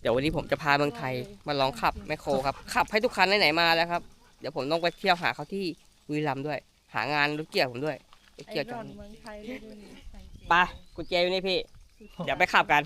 เดี๋ยววันนี้ผมจะพาเมืองไทยมาลองขับแมคโครครับขับให้ทุกคันไหนๆมาแล้วครับ เดี๋ยวผมต้องไปเที่ยวหาเขาที่บุรีรัมย์ด้วย หางานรถเกี่ยวผมด้วยรถไอเกี่ยวรจัองนเมืองไทยเลยดูนี่ไปกุญแจอยู่นี่พี่ เดี๋ยวไปขับกัน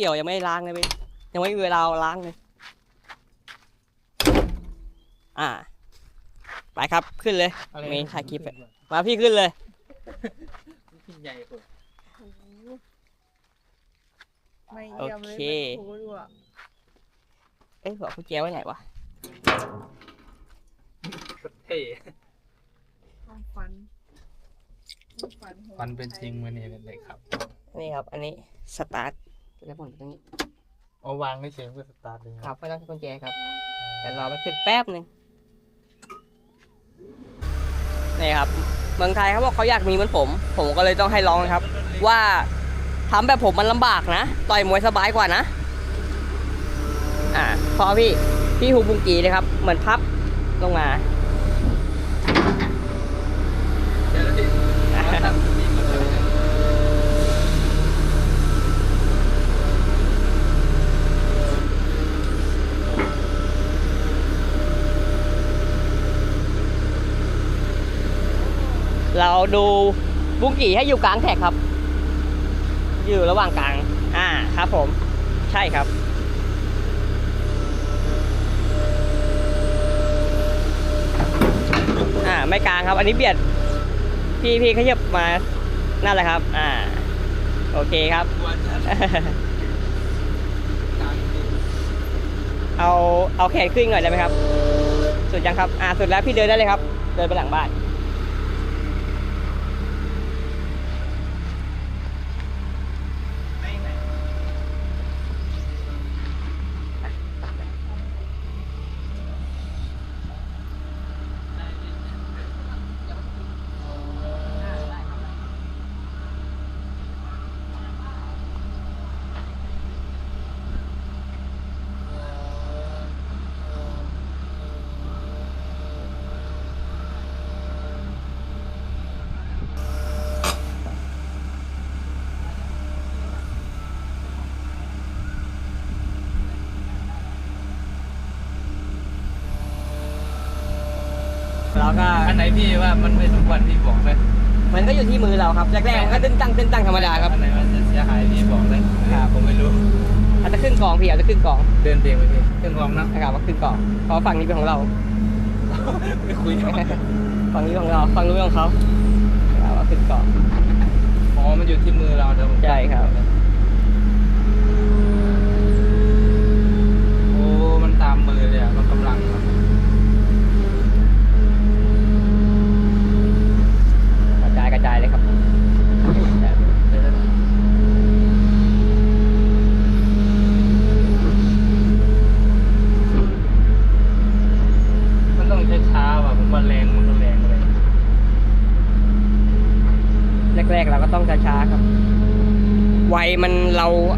กี่ยวยังไม่ได้ล้างเลยพี่ยังไม่มีเวลาล้างเลย อ่า ไปครับขึ้นเลยอะไรมีถ่ายคลิปอะมาพี่ขึ้นเลยขึ้นใหญ่กว่าไม่เยี่ยมเลยโอเคโอ้โหดูอะเอ้ยบอกกุญแจไว้ไหนวะเท่ความฝันความฝันของมันเป็นจริงวันนี้เลยครับ นี่ครับ อันนี้สตาร์ท แล้วผมตรงนี้ เอาวางไว้เฉยเพื่อสตาร์ทเลยครับไม่ต้องใช้กุญแจครับเดี๋ยวรอมันขึ้นแป๊บหนึ่งนี่ครับ เมืองไทยเขาบอกเขาอยากมีเหมือนผม ผมก็เลยต้องให้ลองนะครับ ว่าทำแบบผมมันลำบากนะ ต่อยมวยสบายกว่านะ อ่าพอพี่ พี่ฮูบุงกีเลยครับ เหมือนพับลงมา เดี๋ยวดิทำนี่ก่อนเลย เรา ดูบุงกี่ให้อยู่กลางแท็กครับ อยู่ระหว่างกลาง อ่าครับผม ใช่ครับ อ่าไม่กลางครับ อันนี้เบียด พี่พี่ขยับมานั่นแหละครับ อ่า โอเคครับกลัวจะกลางดิเอาเอาแขนขึ้นหน่อยได้ไหมครับ สุดยังครับ อ่า สุดแล้วพี่เดินได้เลยครับ เดินไปหลังบ้าน ก็อันไหนพี่ว่ามันไม่สมควรพี่บอกเลยมันก็อยู่ที่มือเราครับแรกๆมันก็ตึ้งตั้งตึ้งตั้งธรรมดาครับอันไหนมันจะเสียหายพี่บอกเลยครับผมไม่รู้อาจจะขึ้นกองพี่อาจจะขึ้นกองเดินเบียงไปพี่เครื่องกรองนะนะครับว่าขึ้นกองเพราะฝั่งนี้เป็นของเราไม่คุยกันฝั่งนี้ของเราฝั่งนู้นของเขานะครับว่าขึ้นกองอ๋อมันอยู่ที่มือเราเดี๋ยวผมใช่ครับ โอ้มันตามมือเลยอะมันกำลังอะ กระจายกระจายเลยครับ เดี๋ยวนะมันต้องช้าๆว่ะผมว่าแรงมันก็แรงเลย แรกๆเราก็ต้องช้าๆครับ ไวมัน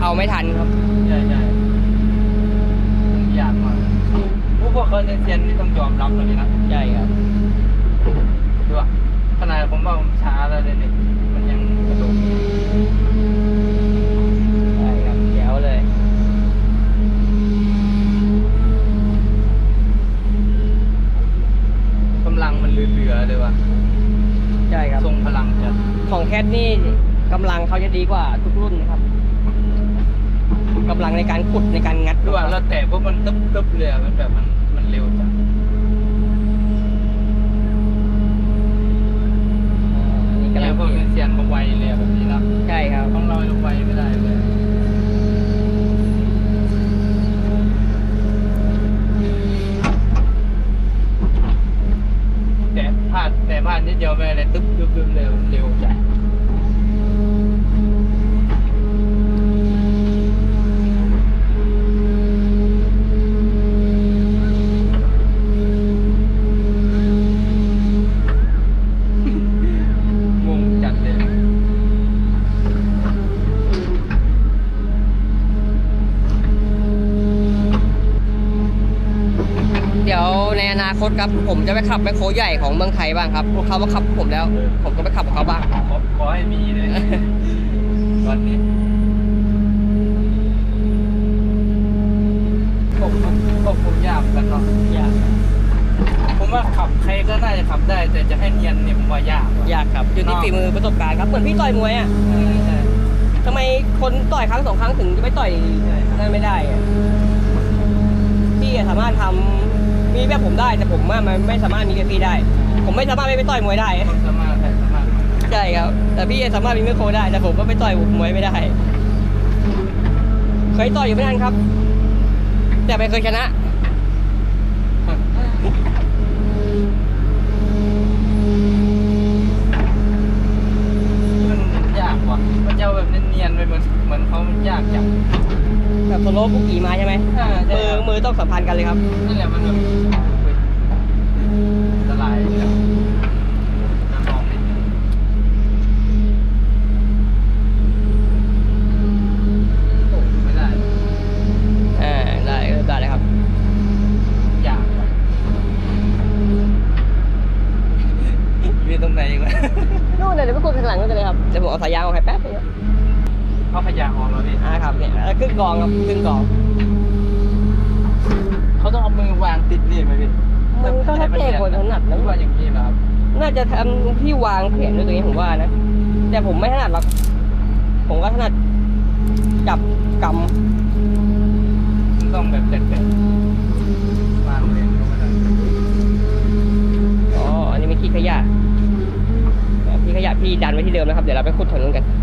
เอาไม่ทันครับ ใช่ใช่ยากมากผู้พวกเขาเซียนๆนี่ต้องยอมรับเลยนะ ใช่ครับ ดูอะขนาดผมว่าผมช้าแล้วเลยเนี่ยมันยังกระโดด ใช่ครับเดี๋ยวเลย กำลังมันเหลือๆเลยว่ะ ใช่ครับ ทรงพลังจัด ของแคทนี่กำลังเขาจะดีกว่าทุกรุ่นนะครับกำลังในการขุ ดในการงัดดูอะเราแตะปุ๊บมันตึ๊บตึ๊บเลยอะมันแบบมันมันเร็วจัดอ่าอันนี้กำแล้ลัวงพวกเซียนเขาไวเลยอะแบบนี้นะใช่ครับของเราเราไวไม่ได้เลยแต่พลาดแต่พลาดนิดเดียวไม่อะไรตึ๊บตึ๊บตึ๊บเร็วเร็ว จัดคตครับผมจะไปขับแมคโครใหญ่ของเมืองไทยบ้างครับเขามาขับผมแล้ว ผมก็ไปขับกับเขาบ้าง ขอขอให้มีเลยตอนนี้ผมผมผมยากกันเนาะยากผมว่าขับใครก็น่าจะขับได้ แต่จะให้เนียนเนี่ยผมว่ายากว่ะยากครับอยู่ที่ฝีมือประสบการณ์ครับเหมือนพี่ต่อยมวยอะเออใช่ทำไมคนต่อยครั้งสองครั้งถึงจะไม่ต่อยนั่นไม่ได้อะพี่อะสามารถทำ มีแบบผมได้แต่ผมว่ามันไม่สามารถมีแบบพี่ได้ ผมไม่สามารถไม่ไปต่อยมวยได้ความสามารถใครสามารถใช่ครับ แต่พี่สามารถมีไมโครได้แต่ผมก็ไปต่อยมวยไม่ได้ เคยต่อยอยู่ไม่นานครับ แต่ไม่เคยชนะ มันยากว่ะมันจะเอาแบบเนียนๆไปเหมือนเหมือนเขามันยากจัง แบบโซโล่บุกกีมาใช่ไหม อ่าใช่ มือ ครับ มือ ต้องสัมพันธ์กันเลยครับ นั่นแหละมันแบบเฮ้ยอันตรายเลยอะจะลองดิโอ้ไม่ได้อ่าได้ได้เลยครับ อยากว่ะมีตรงไหนอีกวะนู่นเลยเดี๋ยวไปกดข้างหลังนู่นเลยครับเดี๋ยวผมเอาสายยางออกให้แป๊บนึงครับเอาขยะออกแล้วพี่อ่าครับเนี่ยแล้วครึ่งกองครับครึ่งกอง วางติดนี่ไหมพี่มันก็ถ้าเตะคนถนัดหนะรือว่าอย่างนี้เหรอครับ น่าจะทำที่วางแขนด้วยตัวเองผมว่านะ แต่ผมไม่ถนัดหรอก ผมก็ถนัดจับกมันต้องแบบแตะๆวางเลยก็ไม่ได้ำอ๋ออันนี้ไม่ขี้ขยะแต่พี่ขยะพี่ดันไว้ที่เดิมนะครับ เดี๋ยวเราไปขุดถนนกันนี่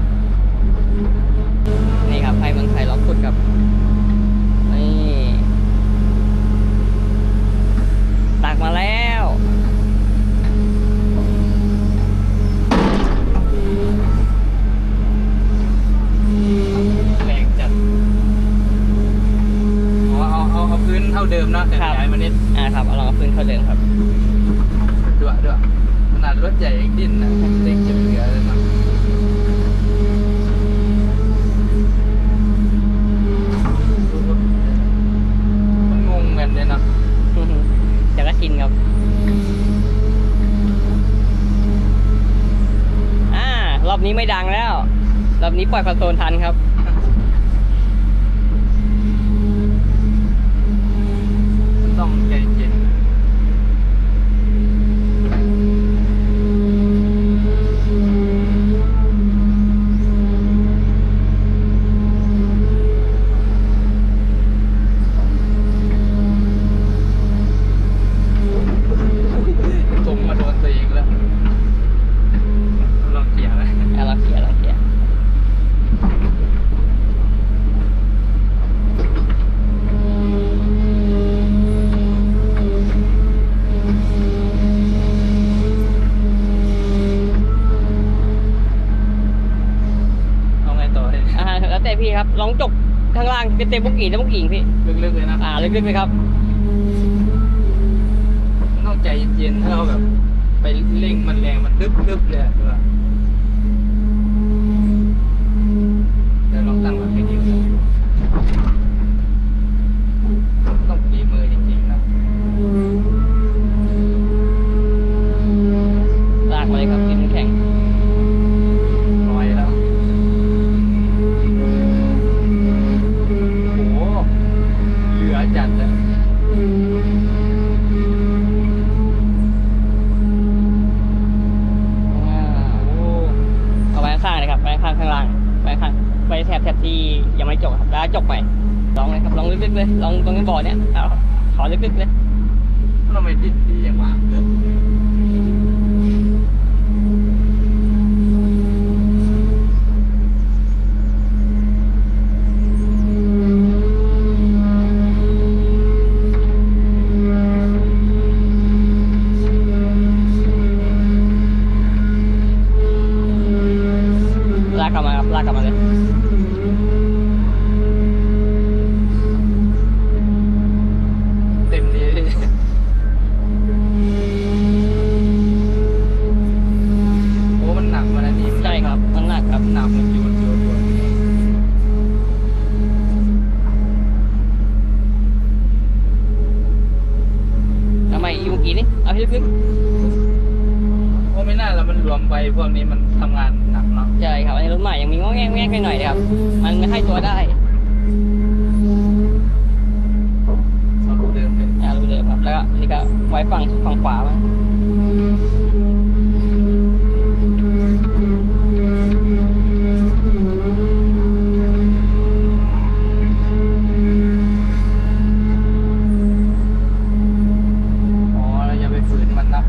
นี้ปล่อยคอนโซลทันครับ ข้างล่างเป็นเต็มบุกกี่แล้วบุกกี่พี่ ลึกๆเลยนะ อ่าลึกๆเลยครับมันต้องใจเย็นๆถ้าเราแบบ ไปเร่งมันแรงมันดึบๆเลยอะคือแบบ เนี่ยเอาขอลึกๆเลย ทำไมดิ้ เราดูเดิมเลยอ่ารู้เลยครับ แล้วก็นี่ก็ไว้ฝั่งฝั่งขวามั้งอ๋อเราอย่าไปฝืนมันนะ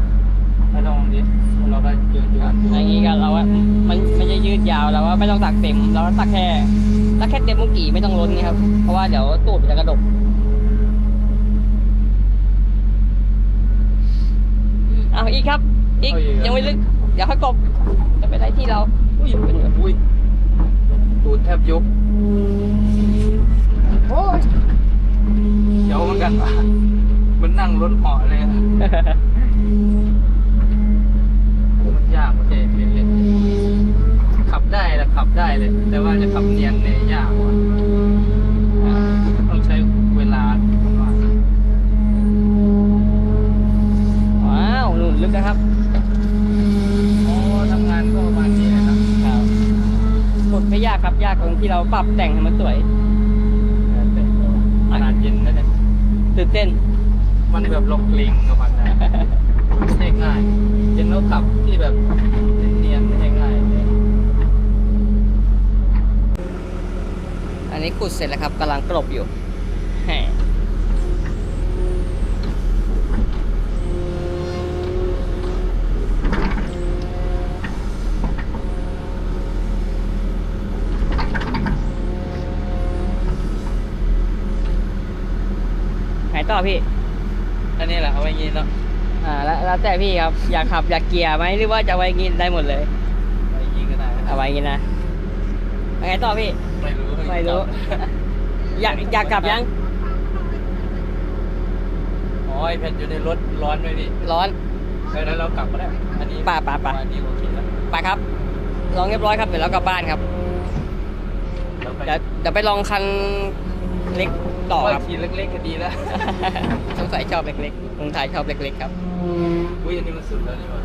ถ้าตรงนี้เราก็เยอะอย่างนี้ก็เราว่ามันไม่ใช่ยืดยาวเราว่าไม่ต้องตักเต็ม เราตักแค่ ตักแค่เต็มมุกี่ไม่ต้องล้นนี่ครับ เพราะว่าเดี๋ยวตูดมันจะกระดกเอาอีกครับ อีกยังไม่ลึก เดี๋ยวค่อยกบจะไปได้ที่เราๆอุ้ยเป็นแบบอุ้ยตูดแทบยุบโอ้ยเดี๋ยวเหมือนกันว่ะมันนั่งรถเหาะเลยอะมันยากมันจะเล่นๆขับ ได้แล้วขับได้เลย แต่ว่าจะขับเนียนเนี่ยยากว่ะอ่าต้องใช้เวลาประมาณว้าวหนุนลึกนะครับอ๋อทำงานก็ประมาณนี้เลยนะครับกดไม่ยากครับยากตรงที่เราปรับแต่งให้มันสวยแต่ขนาดเย็นนะเนี่ยตื่นเต้น มันแบบลงกลิงกับมันนะไม่ใช่ง่ายเย็นแล้วขับที่แบบ นนี้ขุดเสร็จแล้วครับกำลังกลบอยู่แหมไหนต่อพี่ อันนี้แหละเอาไว้งี้เนาะอ่าแล้วแล้วแต่พี่ครับ อยากขับอยากเกียร์ไหมหรือว่าจะไว้กินได้หมดเลย ไว้งี้ก็ได้เอาไว้กินนะเอาไงต่อพี่ ไม่รู้ไม่รู้ อยากอยากกลับยัง อ๋อไอแผ่นอยู่ในรถร้อนไหมพี่ร้อนเออแล้วเรากลับก็ได้ อันนี้ป่ะป่ะป่ะอันนี้โอเคแล้วไปครับ ลองเรียบร้อยครับ เดี๋ยวเรากลับบ้านครับแล้วไปเดี๋ยวเดี๋ยวไปลองคันเล็กต่อว่าครับขี่เล็กๆก็ดีแล้ว สงสัยชอบเล็กๆลุงไทยชอบเล็กๆครับ อุ้ยอันนี้มันสุดแล้วนี่หว่า